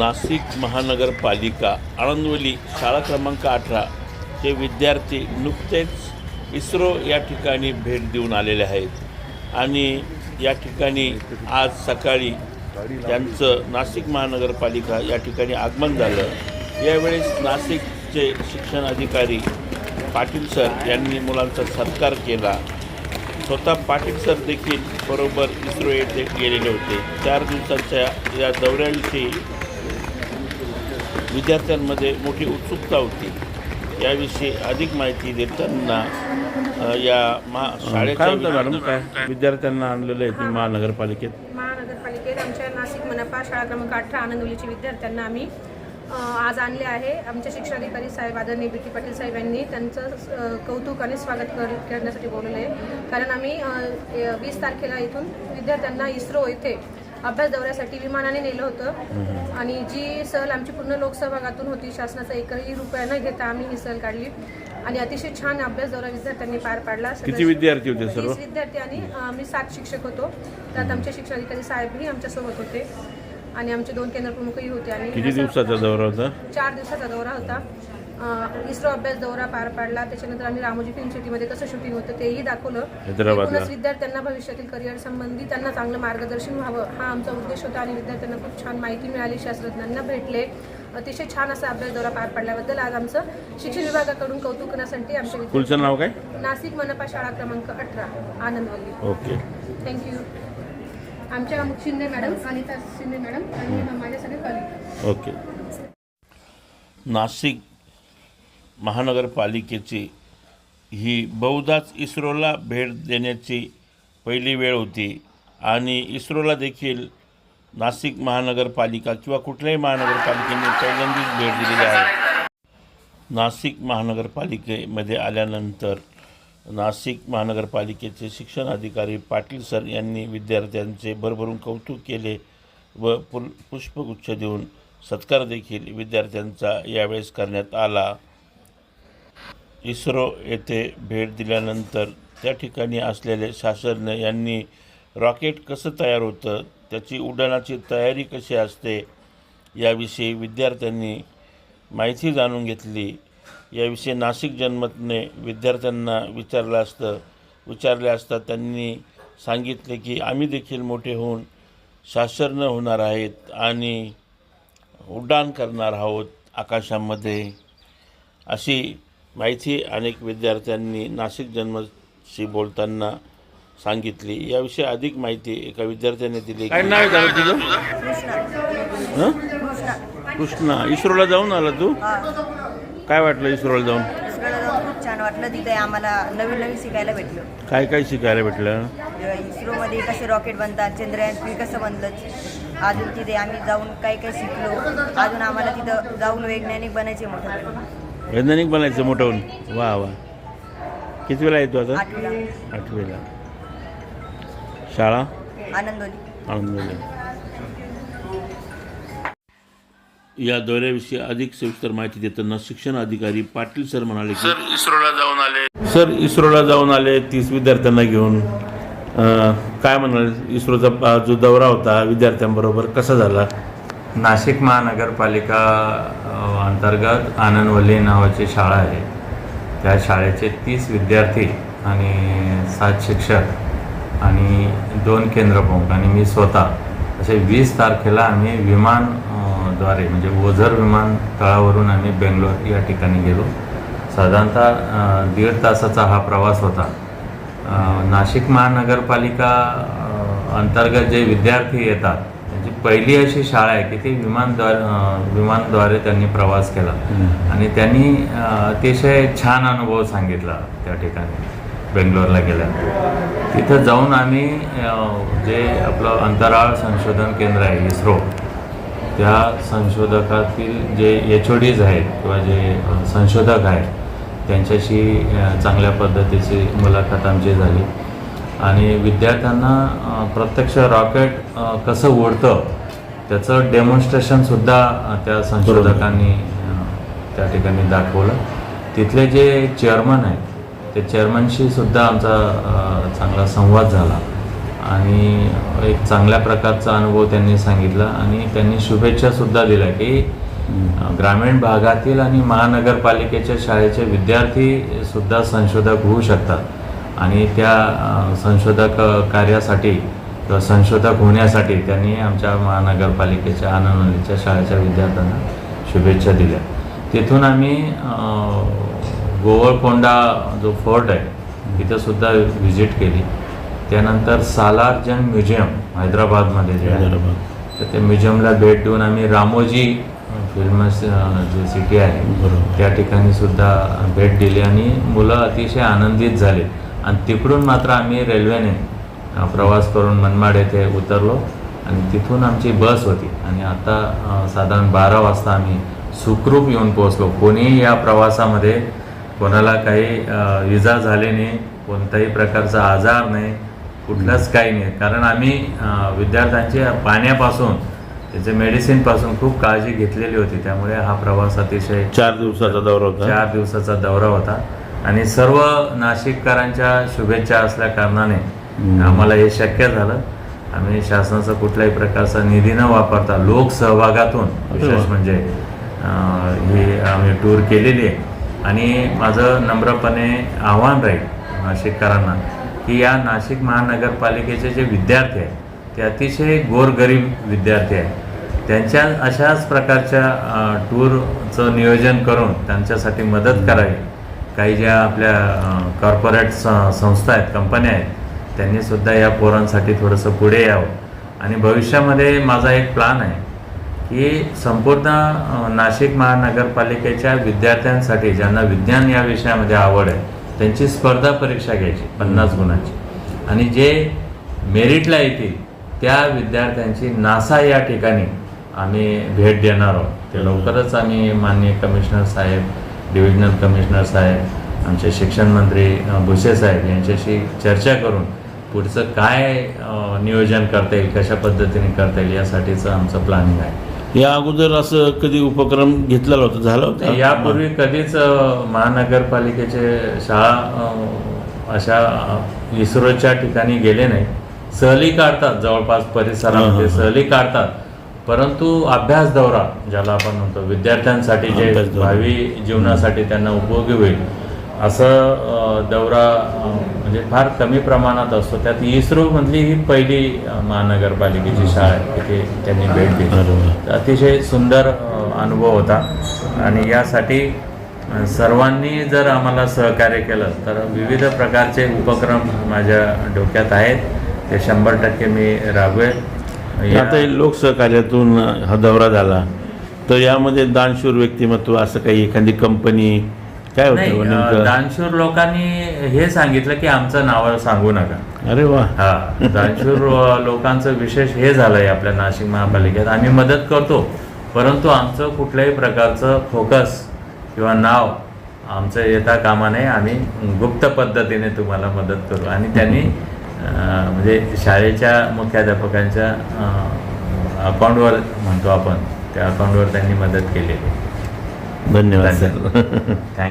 नाशिक महानगरपालिका आळंदवली शाळा क्रमांक अठरा चे विद्यार्थी नुकतेच इस्रो या ठिकाणी भेट देऊन आलेले आहेत. आणि या ठिकाणी आज सकाळी त्यांचं नाशिक महानगरपालिका या ठिकाणी आगमन झालं. यावेळेस नाशिकचे शिक्षण अधिकारी पाटील सर यांनी मुलांचा सत्कार केला. स्वतः पाटील सर देखील बरोबर इस्रो येथे गेलेले होते. चार दिवसाच्या या दौऱ्यांची विद्यार्थ्यांमध्ये मोठी उत्सुकता होती. याविषयी अधिक माहिती देताना या मा शाळेच्या काय म्हणता मॅडम? काय विद्यार्थ्यांना आणलेलं आहे तुम्ही महानगरपालिकेत? महानगरपालिकेत आमच्या नाशिक मनपा शाळा क्रमांक अठरा आनंदवलीच्या विद्यार्थ्यांना आम्ही अ, आज आणले आहे. आमचे शिक्षणाधिकारी साहेब आदरणीय बी टी पाटील साहेब यांनी त्यांचं अ, कौतुक आणि स्वागत कर करण्यासाठी बोलवलं आहे. कारण आम्ही वीस तारखेला इथून विद्यार्थ्यांना इस्रो येथे अभ्यास दौऱ्यासाठी विमानाने नेलं होतं. आणि जी सहल आमची पूर्ण लोकसभागातून होती शासनाचा एकही रुपया न घेता आम्ही ही सहल काढली. आणि अतिशय छान अभ्यास दौरा विद्यार्थ्यांनी पार पाडला. किती विद्यार्थी होते सर्व? विद्यार्थी आणि आम्ही सात शिक्षक होतो. त्यात आमचे शिक्षणाधिकारी साहेबही आमच्यासोबत होते. आणि आमचे दोन केंद्र प्रमुखही होते. आणि किती दिवसाचा दौरा होता? चार दिवसाचा दौरा होता. इस्रो अभ्यास दौरा पार पाडला. त्याच्यानंतर आम्ही रामोजी फिल्म सिटीमध्ये कसं शूटिंग होतं तेही दाखवलं. एकूणच विद्यार्थ्यांना भविष्यातील करिअर संबंधी त्यांना चांगलं मार्गदर्शन व्हावं हा आमचा उद्देश होता आणि विद्यार्थ्यांना खूप छान माहिती मिळाली शास्त्रज्ञांना भेटले. अतिशय छान असा अभ्यास दौरा पार पाडल्याबद्दल आज आमचं शिक्षण विभागाकडून कौतुक करण्यासाठी आमच्या स्कूलचं नाव काय? नाशिक मनपा शाळा क्रमांक अठरा आनंदवल्ली ओके. थँक्यू आमच्या शिंदे मॅडम अनिता शिंदे मॅडम आणि माझ्या सगळे कॉलेज ओके. नाशिक महानगरपालिकेची ही बहुधाच इस्रोला भेट देण्याची पहिली वेळ होती आणि इस्रोला देखील नाशिक महानगरपालिका किंवा कुठल्याही महानगरपालिकेने पहिल्यांदाच भेट दिलेली आहे. नाशिक महानगरपालिकेमध्ये आल्यानंतर नाशिक महानगरपालिकेचे शिक्षण अधिकारी पाटील सर यांनी विद्यार्थ्यांचे भरभरून कौतुक केले व पुल पुष्पगुच्छ देऊन सत्कार देखील विद्यार्थ्यांचा यावेळेस करण्यात आला. इस्रो येथे भेट दिल्यानंतर त्या ठिकाणी असलेले शास्त्रज्ञ यांनी रॉकेट कसं तयार होतं त्याची उड्डाणाची तयारी कशी असते याविषयी विद्यार्थ्यांनी माहिती जाणून घेतली. याविषयी नाशिक जनमतने विद्यार्थ्यांना विचारलं असतं विचारले असता त्यांनी सांगितले की आम्ही देखील मोठे होऊन शास्त्रज्ञ होणार आहेत आणि उड्डाण करणार आहोत आकाशामध्ये. अशी माहिती अनेक विद्यार्थ्यांनी नाशिक जन्मशी बोलताना सांगितली. याविषयी अधिक माहिती एका विद्यार्थ्याने दिली. काय नाव तुझं? हं? कृष्णा. इस्रोला जाऊन आला तू? काय वाटलं इस्रोला जाऊन? खूप छान वाटलं. तिथे आम्हाला नवीन नवीन शिकायला भेटलं. काय काय शिकायला भेटलं? इस्रोमध्ये कसे रॉकेट बनतात चंद्रयान थ्री कसं बनलं अजून तिथे आम्ही जाऊन काय काय शिकलो अजून आम्हाला तिथं जाऊन वैज्ञानिक बनायचे मोठं. वैज्ञानिक बनायचं मोठं वा वा. किती वेळा येतो आता? आठवीला. आठवीला. शाळा? आनंदोली. या दौऱ्याविषयी अधिक सविस्तर माहिती देताना शिक्षण अधिकारी पाटील सर म्हणाले की सर इस्रोला जाऊन आले. सर इस्रोला जाऊन आले. तीस विद्यार्थ्यांना घेऊन अं, काय म्हणाल? इस्रोचा अं, जो दौरा होता विद्यार्थ्यांबरोबर कसा झाला? नाशिक महानगरपालिका अंतर्गत आनंदवल्ली नावाची शाळा आहे. त्या शाळेचे तीस विद्यार्थी आणि सात शिक्षक आणि दोन केंद्रप्रमुख आणि मी स्वतः. असे वीस तारखेला आम्ही विमानद्वारे म्हणजे ओझर विमानतळावरून आम्ही बेंगलोर या ठिकाणी गेलो. साधारणतः दीड तासाचा हा प्रवास होता. नाशिक महानगरपालिका अंतर्गत जे विद्यार्थी येतात पहिली अशी शाळा आहे की ती विमानद्वारे विमानद्वारे त्यांनी प्रवास केला. आणि त्यांनी अतिशय छान अनुभव सांगितला त्या ठिकाणी बेंगलोरला गेल्यानंतर. तिथं जाऊन आम्ही जे आपलं अंतराळ संशोधन केंद्र आहे इस्रो त्या संशोधकातील जे एच ओ डीज आहेत किंवा जे संशोधक आहेत त्यांच्याशी चांगल्या पद्धतीची मुलाखत आमची झाली. आणि विद्यार्थ्यांना प्रत्यक्ष रॉकेट कसं उडतं त्याचं डेमॉन्स्ट्रेशनसुद्धा त्या संशोधकांनी त्या ठिकाणी दाखवलं. तिथले जे चेअरमन आहेत ते चेअरमनशी सुद्धा आमचा चांगला संवाद झाला. आणि एक चांगल्या प्रकारचा अनुभव त्यांनी सांगितला आणि त्यांनी शुभेच्छासुद्धा दिल्या की ग्रामीण भागातील आणि महानगरपालिकेच्या शाळेचे विद्यार्थीसुद्धा संशोधक होऊ शकतात. आणि त्या संशोधक कार्यासाठी किंवा संशोधक होण्यासाठी त्यांनी आमच्या महानगरपालिकेच्या आनंदवलीच्या शाळेच्या विद्यार्थ्यांना शुभेच्छा दिल्या. तिथून आम्ही गोवळकोंडा जो फोर्ट आहे तिथं सुद्धा व्हिजिट केली. त्यानंतर सालार जंग म्युझियम हैदराबादमध्ये जे आहे तर त्या म्युझियमला भेट देऊन आम्ही रामोजी फिल्म जे सिटी आहे. त्या ठिकाणी सुद्धा भेट दिली आणि मुलं अतिशय आनंदित झाले. आणि तिकडून मात्र आम्ही रेल्वेने प्रवास करून मनमाड येथे उतरलो आणि तिथून आमची बस होती. आणि आता साधारण बारा वाजता आम्ही सुखरूप येऊन पोहोचलो. कोणीही या प्रवासामध्ये कोणाला काही इजा झाली नाही कोणताही प्रकारचा आजार नाही कुठलाच काही नाही. कारण आम्ही विद्यार्थ्यांच्या पाण्यापासून त्याच्या मेडिसिनपासून खूप काळजी घेतलेली होती. त्यामुळे हा प्रवास अतिशय चार दिवसाचा दौरा होता. चार दिवसाचा दौरा होता. आणि सर्व नाशिककरांच्या शुभेच्छा असल्या कारणाने. आम्हाला हे शक्य झालं. आम्ही शासनाचा कुठल्याही प्रकारचा निधी न वापरता लोकसहभागातून विशेष. म्हणजे ही आम्ही टूर केलेली आहे. आणि माझं नम्रपणे आव्हान राहील नाशिककरांना की या नाशिक महानगरपालिकेचे जे विद्यार्थी आहेत ते अतिशय गोरगरीब विद्यार्थी आहेत. त्यांच्या अशाच प्रकारच्या टूरचं नियोजन करून त्यांच्यासाठी मदत करावी. काही ज्या आपल्या कॉर्पोरेट संस्था आहेत कंपन्या आहेत त्यांनी सुद्धा या पोरांसाठी थोडंसं पुढे यावं. आणि भविष्यामध्ये माझा एक प्लान आहे की संपूर्ण नाशिक महानगरपालिकेच्या विद्यार्थ्यांसाठी ज्यांना विज्ञान या विषयामध्ये आवड आहे त्यांची स्पर्धा परीक्षा घ्यायची पन्नास गुणाची. आणि जे मेरिटला येतील त्या विद्यार्थ्यांची नासा या ठिकाणी आम्ही भेट देणार आहोत. ते लवकरच आम्ही माननीय कमिशनर साहेब डिव्हिजनल कमिशनर साहेब आमचे शिक्षण मंत्री भुसे साहेब यांच्याशी चर्चा करून पुढचं काय नियोजन करता येईल कशा पद्धतीने करता येईल यासाठीचं आमचं प्लॅनिंग आहे. या अगोदर असं कधी उपक्रम घेतलेला होता? झाला होता? यापूर्वी कधीच महानगरपालिकेचे शाळा अशा इस्रोच्या ठिकाणी गेले नाही. सहली काढतात जवळपास परिसरामध्ये. सहली काढतात. परंतु अभ्यास दौरा ज्याला आपण म्हणतो विद्यार्थ्यांसाठी जे. भावी जीवनासाठी त्यांना उपयोगी होईल असं दौरा म्हणजे फार कमी प्रमाणात असतो. त्यात इस्रोमधली ही पहिली महानगरपालिकेची शाळा आहे तिथे त्यांनी भेट दिली. अतिशय सुंदर अनुभव होता. आणि यासाठी सर्वांनी जर आम्हाला सहकार्य केलं तर विविध प्रकारचे उपक्रम माझ्या डोक्यात आहेत. ते शंभर टक्के मी राबवेल. आता हे लोकसहकार्यातून हा दौरा झाला. तर यामध्ये दानशूर व्यक्तिमत्व असं काही एखादी कंपनी काय होतं नेमकं? दानशूर लोकांनी हे सांगितलं की आमचं नाव सांगू नका. अरे वा. हा दानशूर लोकांचं विशेष हे झालंय आपल्या नाशिक महापालिकेत. आम्ही मदत करतो परंतु आमचं कुठल्याही प्रकारचं फोकस किंवा नाव आमचं येता कामा नये. आम्ही गुप्त पद्धतीने तुम्हाला मदत करू. आणि त्यांनी म्हणजे शाळेच्या मुख्याध्यापकांच्या अकाउंटवर म्हणतो आपण त्या अकाउंटवर त्यांनी मदत केलेली. धन्यवाद सर. थँक्यू